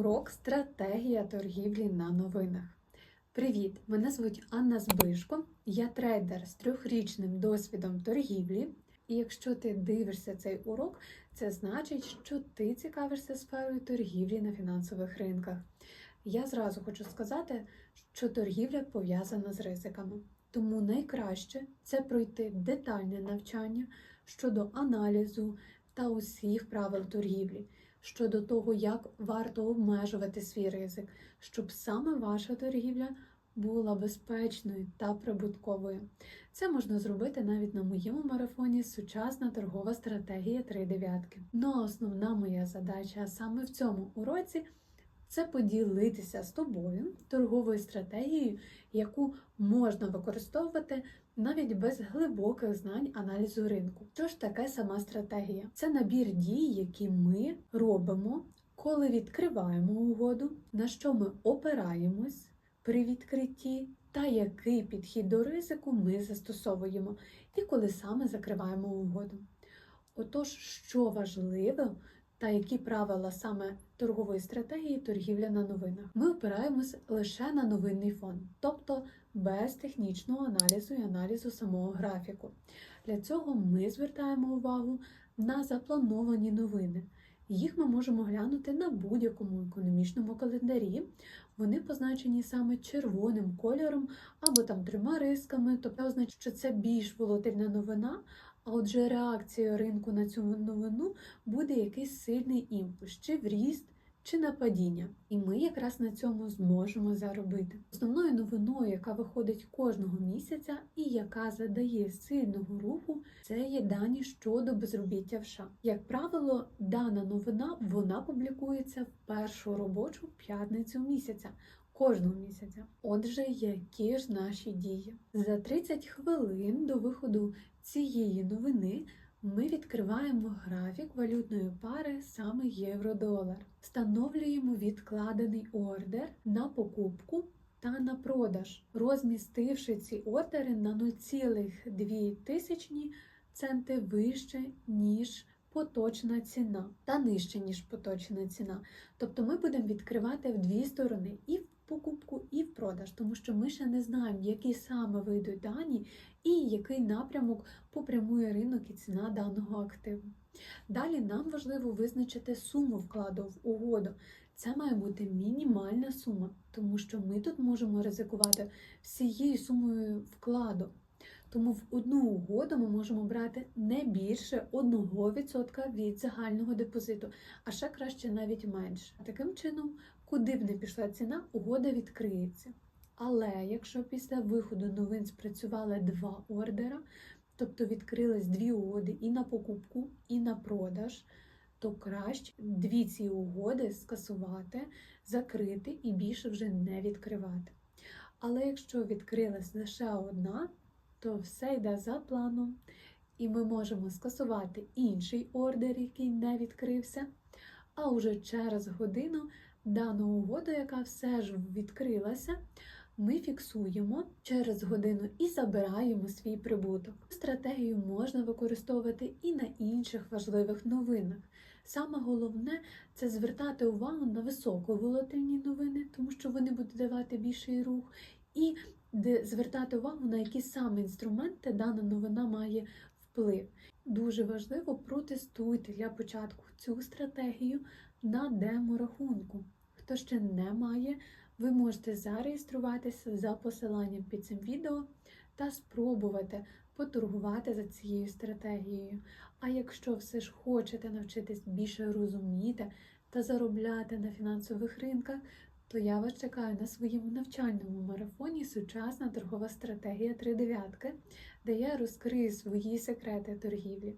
Урок Стратегія торгівлі на новинах. Привіт! Мене звуть Анна Збишко. Я трейдер з трьохрічним досвідом торгівлі. І якщо ти дивишся цей урок, це значить, що ти цікавишся сферою торгівлі на фінансових ринках. Я зразу хочу сказати, що торгівля пов'язана з ризиками. Тому найкраще це пройти детальне навчання щодо аналізу та усіх правил торгівлі, щодо того, як варто обмежувати свій ризик, щоб саме ваша торгівля була безпечною та прибутковою. Це можна зробити навіть на моєму марафоні Сучасна торгова стратегія три дев'ятки. Ну а основна моя задача саме в цьому уроці це поділитися з тобою торговою стратегією, яку можна використовувати навіть без глибоких знань аналізу ринку. Що ж таке сама стратегія? Це набір дій, які ми робимо, коли відкриваємо угоду, на що ми опираємось при відкритті, та який підхід до ризику ми застосовуємо, і коли саме закриваємо угоду. Отож, що важливо, та які правила саме торгової стратегії торгівля на новинах. Ми опираємось лише на новинний фон, тобто без технічного аналізу і аналізу самого графіку. Для цього ми звертаємо увагу на заплановані новини. Їх ми можемо глянути на будь-якому економічному календарі. Вони позначені саме червоним кольором або там трьома рисками, тобто означає, що це більш волатильна новина. А отже, реакцією ринку на цю новину буде якийсь сильний імпульс, чи в ріст, чи на падіння. І ми якраз на цьому зможемо заробити. Основною новиною, яка виходить кожного місяця і яка задає сильного руху, це є дані щодо безробіття в США. Як правило, дана новина вона публікується в першу робочу п'ятницю місяця. Кожного місяця. Отже, які ж наші дії? За 30 хвилин до виходу цієї новини ми відкриваємо графік валютної пари саме євро-долар, встановлюємо відкладений ордер на покупку та на продаж, розмістивши ці ордери на 0,2 тисячні центи вище, ніж поточна ціна, та нижче, ніж поточна ціна. Тобто ми будемо відкривати в дві сторони і в покупку, і в продаж, тому що ми ще не знаємо, які саме вийдуть дані і який напрямок попрямує ринок і ціна даного активу. Далі нам важливо визначити суму вкладу в угоду. Це має бути мінімальна сума, тому що ми тут можемо ризикувати всією сумою вкладу. Тому в одну угоду ми можемо брати не більше 1% від загального депозиту, а ще краще навіть менше. Таким чином, куди б не пішла ціна, угода відкриється. Але якщо після виходу новин спрацювали два ордера, тобто відкрились дві угоди і на покупку, і на продаж, то краще дві ці угоди скасувати, закрити і більше вже не відкривати. Але якщо відкрилась лише одна, то все йде за планом, і ми можемо скасувати інший ордер, який не відкрився. А вже через годину дану угоду, яка все ж відкрилася, ми фіксуємо через годину і забираємо свій прибуток. Стратегію можна використовувати і на інших важливих новинах. Саме головне це звертати увагу на високоволатильні новини, тому що вони будуть давати більший рух, і звертати увагу на які саме інструменти дана новина має вплив. Дуже важливо протестуйте для початку цю стратегію на демо-рахунку. Хто ще не має, ви можете зареєструватися за посиланням під цим відео та спробувати поторгувати за цією стратегією. А якщо все ж хочете навчитись більше розуміти та заробляти на фінансових ринках, то я вас чекаю на своєму навчальному марафоні Сучасна торгова стратегія 3 дев'ятки, де я розкрию свої секрети торгівлі.